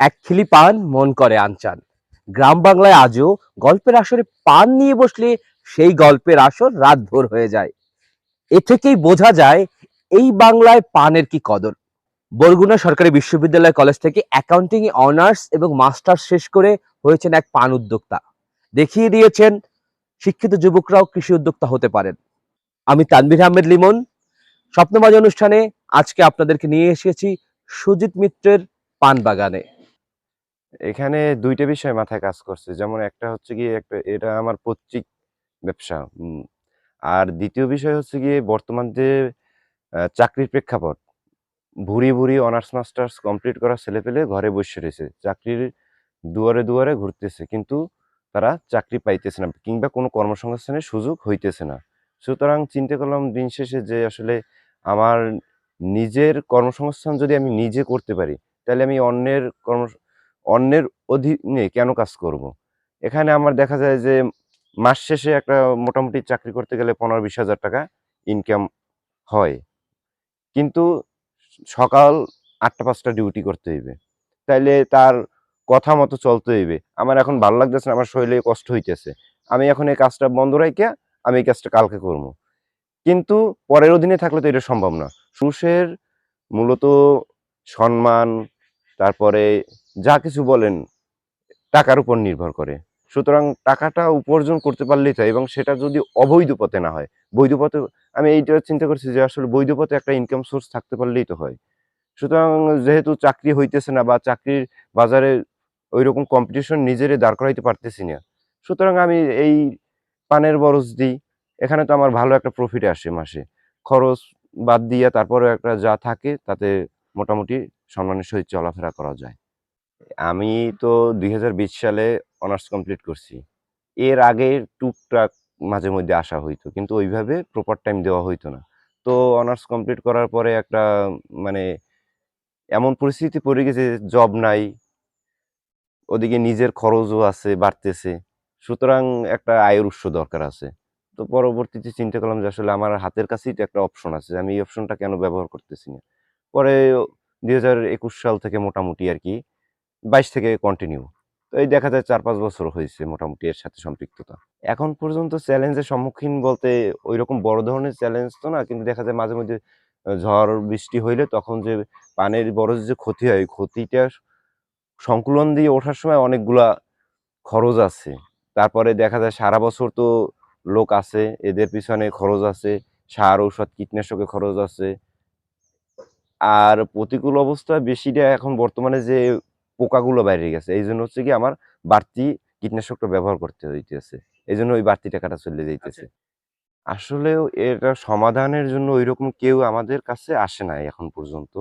এক খিলি পান মন করে আনচান। গ্রাম বাংলায় আজও গল্পের আসরে পান নিয়ে বসলে সেই গল্পের আসর রাত রাতভর হয়ে যায়। এ থেকেই বোঝা যায় এই বাংলায় পানের কি কদর। বরগুনা সরকারি বিশ্ববিদ্যালয় কলেজ থেকে অ্যাকাউন্টিং অনার্স এবং মাস্টার্স শেষ করে হয়েছেন এক পান উদ্যোক্তা। দেখিয়ে দিয়েছেন শিক্ষিত যুবকরাও কৃষি উদ্যোক্তা হতে পারেন। আমি তানভীর আহমেদ লিমন। স্বপ্নবাজ অনুষ্ঠানে আজকে আপনাদেরকে নিয়ে এসেছি সুজিত মিত্রের পান বাগানে। এখানে দুইটা বিষয় মাথায় কাজ করছে। যেমন একটা হচ্ছে গিয়ে একটা, এটা আমার পৈতৃক ব্যবসা আর দ্বিতীয় বিষয় হচ্ছে গিয়ে বর্তমান যে চাকরির প্রেক্ষাপট, ভুরি ভুরি অনার্স মাস্টার্স কমপ্লিট করা ছেলেপেলে ঘরে বসে রয়েছে। চাকরির দুয়ারে দুয়ারে ঘুরতেছে, কিন্তু তারা চাকরি পাইতেছে না, কিংবা কোনো কর্মসংস্থানের সুযোগ হইতেছে না। সুতরাং চিন্তা করলাম দিন শেষে যে, আসলে আমার নিজের কর্মসংস্থান যদি আমি নিজে করতে পারি, তাহলে আমি অন্যের কর্ম অন্যের অধীনে কেন কাজ করব। এখানে আমার দেখা যায় যে মাস শেষে একটা মোটামুটি চাকরি করতে গেলে পনেরো বিশ হাজার টাকা ইনকাম হয়। কিন্তু সকাল আটটা পাঁচটা ডিউটি করতে হইবে। তাইলে তার কথা মতো চলতে হইবে। আমার এখন ভালো লাগতেছে না, আমার শরীরে কষ্ট হইতেছে। আমি এখন এই কাজটা বন্ধ রাখিয়া আমি এই কাজটা কালকে করব। কিন্তু পরের অধীনে থাকলে তো এটা সম্ভব না। সুশের মূলত সম্মান, তারপরে যা কিছু বলেন টাকার উপর নির্ভর করে। সুতরাং টাকাটা উপার্জন করতে পারলেই তো, এবং সেটা যদি অবৈধ পথে না হয়, বৈধ পথে, আমি এইটা চিন্তা করছি যে আসলে বৈধ পথে একটা ইনকাম সোর্স থাকতে পারলেই তো হয়। সুতরাং যেহেতু চাকরি হইতেছে না বা চাকরির বাজারে ওই রকম কম্পিটিশন নিজেরে দাঁড় করাইতে পারতেছি না, সুতরাং আমি এই পানের বরজ দিই। এখানে তো আমার ভালো একটা প্রফিট আসে মাসে। খরচ বাদ দিয়ে তারপরে একটা যা থাকে, তাতে মোটামুটি সম্মানের সহিত চলাফেরা করা যায়। আমি তো দুই হাজার বিশ সালে অনার্স কমপ্লিট করছি। এর আগে টুকটাক মাঝে মধ্যে আসা হইতো, কিন্তু ওইভাবে প্রপার টাইম দেওয়া হইতো না। তো অনার্স কমপ্লিট করার পরে একটা মানে এমন পরিস্থিতি পড়ে গেছে জব নাই, ওদিকে নিজের খরচও আছে, বাড়তেছে। সুতরাং একটা আয়ের উৎস দরকার আছে। তো পরবর্তীতে চিন্তা করলাম যে আসলে আমার হাতের কাছেই তো একটা অপশন আছে আমি এই অপশনটা কেন ব্যবহার করতেছি না? পরে দুই হাজার একুশ সাল থেকে মোটামুটি আর কি বাইশ থেকে কন্টিনিউ তো এই দেখা যায় চার পাঁচ বছর হয়েছে মোটামুটি এর সাথে সম্পৃক্ততা। এখন পর্যন্ত চ্যালেঞ্জের সম্মুখীন বলতে ওই রকম বড় ধরনের চ্যালেঞ্জ তো না, কিন্তু দেখা যায় মাঝে মধ্যে ঝড়, বৃষ্টি হইলে তখন যে পানের বড় যে ক্ষতি হয়, ওই ক্ষতিটা সংকুলন দিয়ে ওঠার সময় অনেকগুলা খরচ আছে। তারপরে দেখা যায় সারা বছর তো লোক আছে, এদের পিছনে খরচ আছে, সার, ঔষধ কীটনাশকের খরচ আছে। আর প্রতিকূল অবস্থা বেশিটা এখন বর্তমানে যে পোকাগুলো বাইরে গেছে। এই জন্য হচ্ছে কি আমার বাড়তি কীটনাশকটা ব্যবহার করতে হইতেছে। এই জন্য ওই বাড়তি টাকাটা চলে যাইতেছে। আসলেও এটা সমাধানের জন্য ওই রকম কেউ আমাদের কাছে আসে নাই এখন পর্যন্ত।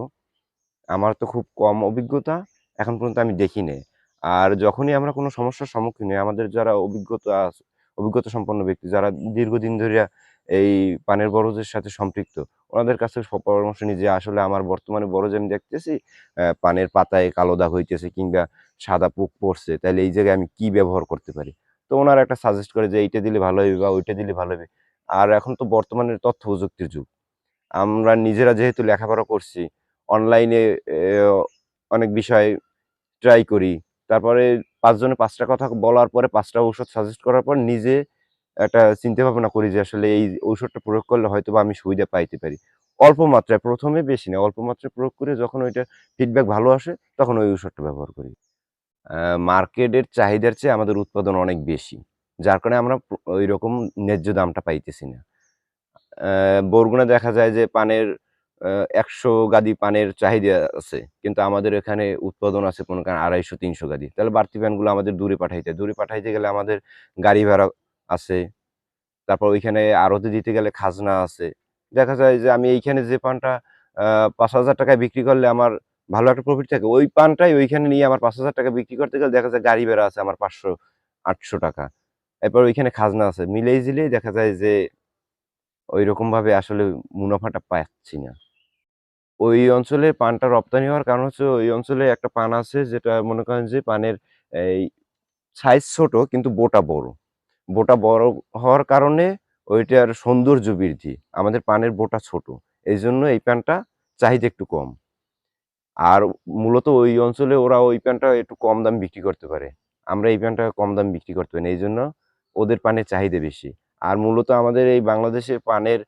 আমার তো খুব কম অভিজ্ঞতা এখন পর্যন্ত আমি দেখি নাই। আর যখনই আমরা কোনো সমস্যার সম্মুখীন হই আমাদের যারা অভিজ্ঞতা আছে- অভিজ্ঞতা সম্পন্ন ব্যক্তি যারা দীর্ঘদিন ধরে এই পানের বরজের সাথে সম্পৃক্ত। ওনাদের কাছে পরামর্শ নিই যে, আসলে আমার বর্তমানে বরজ আমি দেখতেছি পানের পাতায় কালো দাগ হইতেছে কিংবা সাদা পোক পড়ছে তাহলে এই জায়গায় আমি কি ব্যবহার করতে পারি? তো ওনারা একটা সাজেস্ট করে যে, এইটা দিলে ভালো হবে বা ওইটা দিলে ভালো হবে আর এখন তো বর্তমানে তথ্য প্রযুক্তির যুগ। আমরা নিজেরা যেহেতু লেখাপড়া করছি অনলাইনে অনেক বিষয় ট্রাই করি। তারপরে পাঁচজনে পাঁচটা কথা বলার পরে পাঁচটা ঔষধ সাজেস্ট করার পর নিজে একটা চিন্তা ভাবনা করি যে আসলে এই ঔষধটা প্রয়োগ করলে হয়তো বা আমি সুবিধা পাইতে পারি। অল্প মাত্রায়, প্রথমে বেশি না, অল্প মাত্রায় প্রয়োগ করে যখন ওইটা ফিডব্যাক ভালো আসে, তখন ওই ঔষধটা ব্যবহার করি। মার্কেটের চাহিদার চেয়ে আমাদের উৎপাদন অনেক বেশি, যার কারণে আমরা ওই রকম ন্যায্য দামটা পাইতেছি না। বরগুনা দেখা যায় যে পানের একশো গাদি পানের চাহিদা আছে, কিন্তু আমাদের এখানে উৎপাদন আছে কোনো কারণে আড়াইশো, তিনশো গাদি। তাহলে বাড়তি প্যানগুলো আমাদের দূরে পাঠাইতে দূরে পাঠাইতে গেলে আমাদের গাড়ি ভাড়া আছে। তারপর ওইখানে আড়তে দিতে গেলে খাজনা আছে। দেখা যায় যে আমি এইখানে যে পানটা পাঁচ হাজার টাকায় বিক্রি করলে আমার ভালো একটা প্রফিট থাকে, ওই পানটাই ওইখানে নিয়ে আমার পাঁচ হাজার টাকা বিক্রি করতে গেলে দেখা যায় গাড়ি ভাড়া আছে আমার পাঁচশো, আটশো টাকা। এরপর ওইখানে খাজনা আছে। মিলেই জিলেই দেখা যায় যে ওই রকম ভাবে আসলে মুনাফাটা পাচ্ছি না। ওই অঞ্চলে পানটা রপ্তানি হওয়ার কারণ হচ্ছে ওই অঞ্চলে একটা পান আছে যেটা মনে করেন যে পানের এই সাইজ ছোট কিন্তু বোটা বড়। বোটা বড় হওয়ার কারণে ওইটার সৌন্দর্য বৃদ্ধি। আমাদের পানের বোটা ছোট এই জন্য এই পানটা চাহিদা একটু কম। আর মূলত ওই অঞ্চলে ওরা ওই পানটা একটু কম দাম বিক্রি করতে পারে। আমরা এই পানটা কম দাম বিক্রি করতে পারি এই জন্য ওদের পানের চাহিদা বেশি। আর মূলত আমাদের এই বাংলাদেশে পানের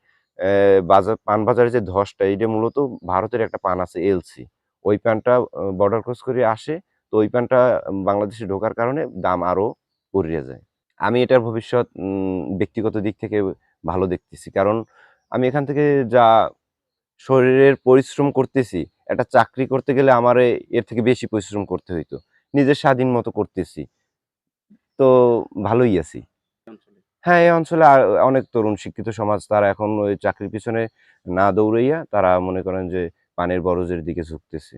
বাজার, পান বাজারের যে ধসটা এটা মূলত ভারতের একটা পান আছে, এলসি। ওই প্যানটা বর্ডার ক্রস করে আসে, তো ওই প্যানটা বাংলাদেশে ঢোকার কারণে দাম আরও পড়ে যায়। আমি এটার ভবিষ্যৎ ব্যক্তিগত দিক থেকে ভালো দেখতেছি। কারণ আমি এখান থেকে যা শরীরের পরিশ্রম করতেছি, একটা চাকরি করতে গেলে আমার এর থেকে বেশি পরিশ্রম করতে হইতো। নিজের স্বাধীন মতো করতেছি। তো ভালোই আছি। হ্যাঁ এই অঞ্চলে অনেক তরুণ শিক্ষিত সমাজ, তারা এখন ওই চাকরির পিছনে না দৌড়াইয়া তারা মনে করেন যে পানের বরজের দিকে ঝুঁকতেছে।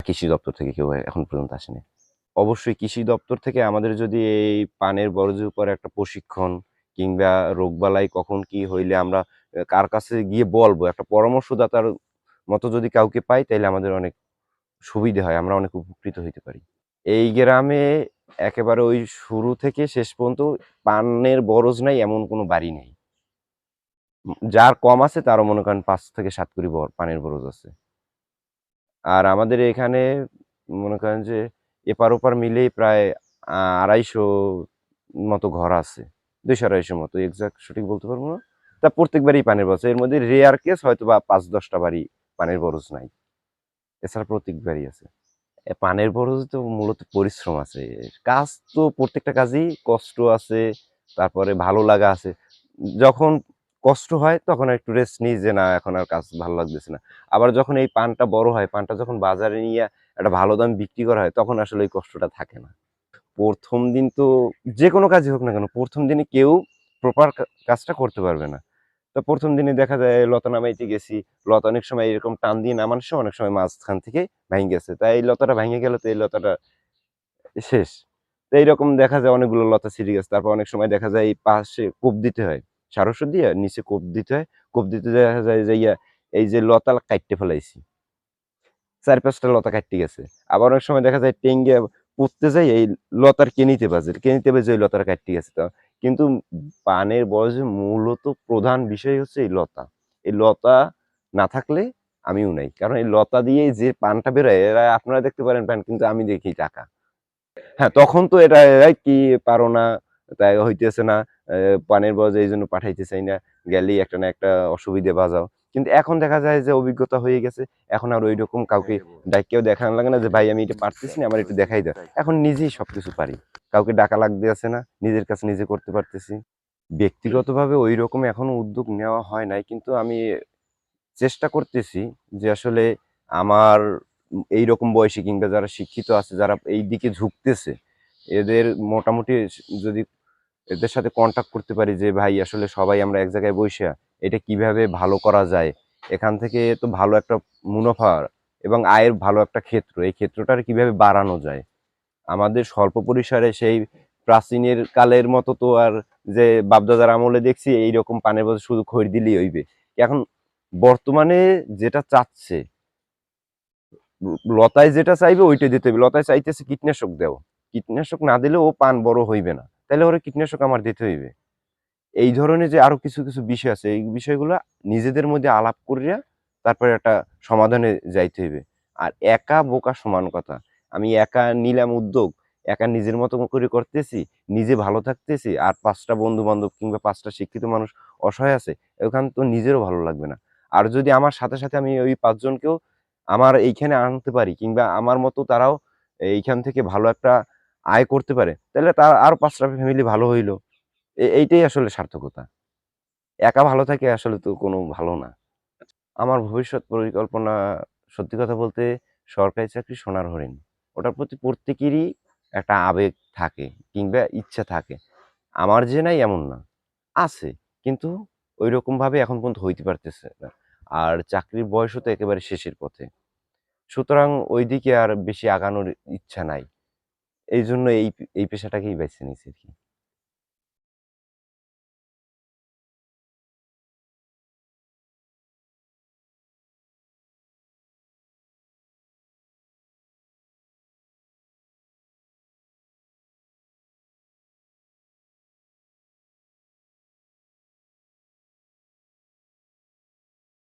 কৃষি দপ্তর থেকে কেউ এখন পর্যন্ত আসেনি। অবশ্যই কৃষি দপ্তর থেকে আমাদের যদি এই পানের বরজের উপর একটা প্রশিক্ষণ কিংবা রোগবালাই কখন কি হইলে আমরা কার কাছে গিয়ে বলব? একটা পরামর্শদাতার মতো যদি কাউকে পাই তাহলে আমাদের অনেক সুবিধা হয়, আমরা অনেক উপকৃত হইতে পারি। এই গ্রামে একেবারে ওই শুরু থেকে শেষ পর্যন্ত পানের বরজ নাই, এমন কোনো বাড়ি নেই। যার কম আছে তারও মনে করেন পাঁচ থেকে সাত কুড়ি পানের বরজ আছে। আর আমাদের এখানে মনে করেন যে এপার ওপার মিলেই প্রায় আড়াইশো মতো ঘর আছে। দুইশো আড়াইশো মতো এক্সাক্ট সঠিক বলতে পারব না। তা প্রত্যেক বাড়ি পানের বরজ। এর মধ্যে রেয়ার কেস হয়তো বা পাঁচ দশটা বাড়ি পানের বরজ নাই। এছাড়া প্রত্যেকবারই আছে। পানের বরজ তো মূলত পরিশ্রম আছে। কাজ তো প্রত্যেকটা কাজেই কষ্ট আছে, তারপরে ভালো লাগা আছে। যখন কষ্ট হয়, তখন একটু রেস্ট নিই যে না, এখন আর কাজ ভালো লাগতেছে না। আবার যখন এই পানটা বড় হয়, পানটা যখন বাজারে নিয়ে একটা ভালো দাম বিক্রি করা হয়, তখন আসলে ওই কষ্টটা থাকে না। প্রথম দিন তো যে কোনো কাজই হোক না কেন, প্রথম দিনে কেউ প্রপার কাজটা করতে পারবে না। তো প্রথম দিনে দেখা যায় লতা নামাইতে গেছি, লতা অনেক সময় এরকম টান দিয়ে নামানোর সময় অনেক সময় মাঝখান থেকে ভেঙে গেছে। তাই এই লতাটা ভেঙে গেলে তো এই লতাটা শেষ। তো এইরকম দেখা যায় অনেকগুলো লতা ছিঁড়ে গেছে। তারপর অনেক সময় দেখা যায় এই পাশে কোপ দিতে হয় সার ওষুধ দিয়ে নিচে কোপ দিতে হয়। কোপ দিতে দেখা যায় যে ইয়া, এই যে লতা কাটতে ফেলাইছি। চার পাঁচটা লতা কাটতে গেছে। আবার অনেক সময় দেখা যায় টেঙ্গে পুঁততে যাই, এই লতার কেনিতে বাজে কেনিতে বাজে ওই লতার কাটতে গেছে। তো কিন্তু পানের বয়সে মূলত প্রধান বিষয় হচ্ছে এই লতা। এই লতা না থাকলে আমিও নাই। কারণ এই লতা দিয়ে যে পানটা বেরোয়, এরা আপনারা দেখতে পারেন পান, কিন্তু আমি দেখি টাকা। হ্যাঁ তখন তো এটা কি পারো না, তাই হইতেছে না পানের বয়স এই জন্য পাঠাইতে চাই না, গেলেই একটা না একটা অসুবিধে বাজাও। কিন্তু এখন দেখা যায় যে অভিজ্ঞতা হয়ে গেছে এখন আর ওই রকম কাউকে ডাকেও দেখানো লাগে না যে ভাই আমি এটা পারতেছি না আমার একটু দেখাই দাও। এখন নিজেই সবকিছু পারি। কাউকে ডাকা লাগতে আছে না নিজের কাছে নিজে করতে পারতেছি। ব্যক্তিগতভাবে ওই রকম এখনও উদ্যোগ নেওয়া হয় নাই কিন্তু আমি চেষ্টা করতেছি যে আসলে আমার এই রকম বয়সে কিংবা যারা শিক্ষিত আছে যারা এই দিকে ঝুঁকতেছে এদের মোটামুটি যদি এদের সাথে কন্টাক্ট করতে পারি যে ভাই আসলে সবাই আমরা এক জায়গায় বসে এটা কীভাবে ভালো করা যায়? এখান থেকে তো ভালো একটা মুনাফা এবং আয়ের ভালো একটা ক্ষেত্র। এই ক্ষেত্রটার কীভাবে বাড়ানো যায়? আমাদের স্বল্প পরিসরে সেই প্রাচীনের কালের মতো তো আর যে বাপদাদার আমলে দেখছি এই রকম পানের বছর শুধু খড়ি দিলেই হইবে। এখন বর্তমানে যেটা চাচ্ছে, লতায় যেটা চাইবে ওইটা দিতে হবে। লতায় চাইতেছে কীটনাশক দেও কীটনাশক না দিলে ও পান বড় হইবে না। তাহলে ওরা কীটনাশক আমার দিতে হইবে। এই ধরনের যে আরও কিছু কিছু বিষয় আছে, এই বিষয়গুলো নিজেদের মধ্যে আলাপ করিয়া তারপরে একটা সমাধানে যাইতে হইবে। আর একা বোকা সমান কথা। আমি একা নিলাম উদ্যোগ, একা নিজের মতো করে করতেছি, নিজে ভালো থাকতেছি, আর পাঁচটা বন্ধু বান্ধব কিংবা পাঁচটা শিক্ষিত মানুষ অসহায় আছে, ওখান তো নিজেরও ভালো লাগবে না। আর যদি আমার সাথে সাথে আমি ওই পাঁচজনকেও আমার এইখানে আনতে পারি কিংবা আমার মতো তারাও এইখান থেকে ভালো একটা আয় করতে পারে, তাহলে তার আরও পাঁচটা ফ্যামিলি ভালো হইল। এইটাই আসলে সার্থকতা। একা ভালো থাকে আসলে তো কোনো ভালো না। আমার ভবিষ্যৎ পরিকল্পনা, সত্যি কথা বলতে সরকারি চাকরি সোনার হরিণ। ওটার প্রতি প্রত্যেকেরই একটা আবেগ থাকে কিংবা ইচ্ছা থাকে। আমার যে নাই এমন না। আছে, কিন্তু ওই রকম ভাবে এখন পর্যন্ত হইতে পারতেছে না। আর চাকরির বয়সও তো একেবারে শেষের পথে। সুতরাং ওই দিকে আর বেশি আগানোর ইচ্ছা নাই। এই জন্য এই এই পেশাটাকেই বেছে নিয়েছি আর কি।